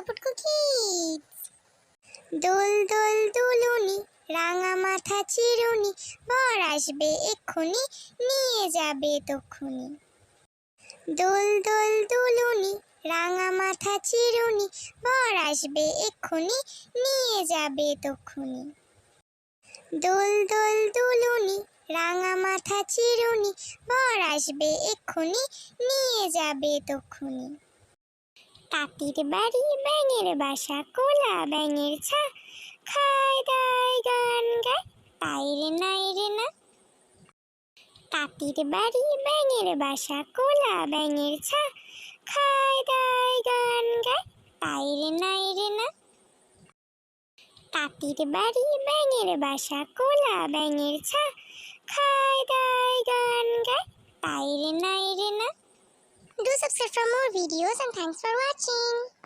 পুটকু kids দোল দোল, দুলুনি, রাঙা মাথা চিরুনি, বর আসবে এক্ষুনি, নিয়ে যাবে তক্ষুনি। দোল দোল, দুলুনি, রাঙা মাথা চিরুনি, বর আসবে এক্ষুনি, নিয়ে যাবে তক্ষুনি। দোল দোল, দুলুনি, রাঙা মাথা চিরুনি, বর আসবে এক্ষুনি, নিয়ে যাবে তক্ষুনি। তাঁতির বাড়ি, ব্যাঙের বাসা, কোলা ব্যাঙের ছা, খায় দায় গান গায় তাই রে না। তাঁতির বাড়ি, ব্যাঙের বাসা, কোলা ব্যাঙের ছা, খায় দায় গান গায় তাই রে না। তাঁতির বাড়ি, ব্যাঙের বাসা, কোলা ব্যাঙের ছা, খায় দায় গান গায় তাই না Subscribe for more videos and thanks for watching.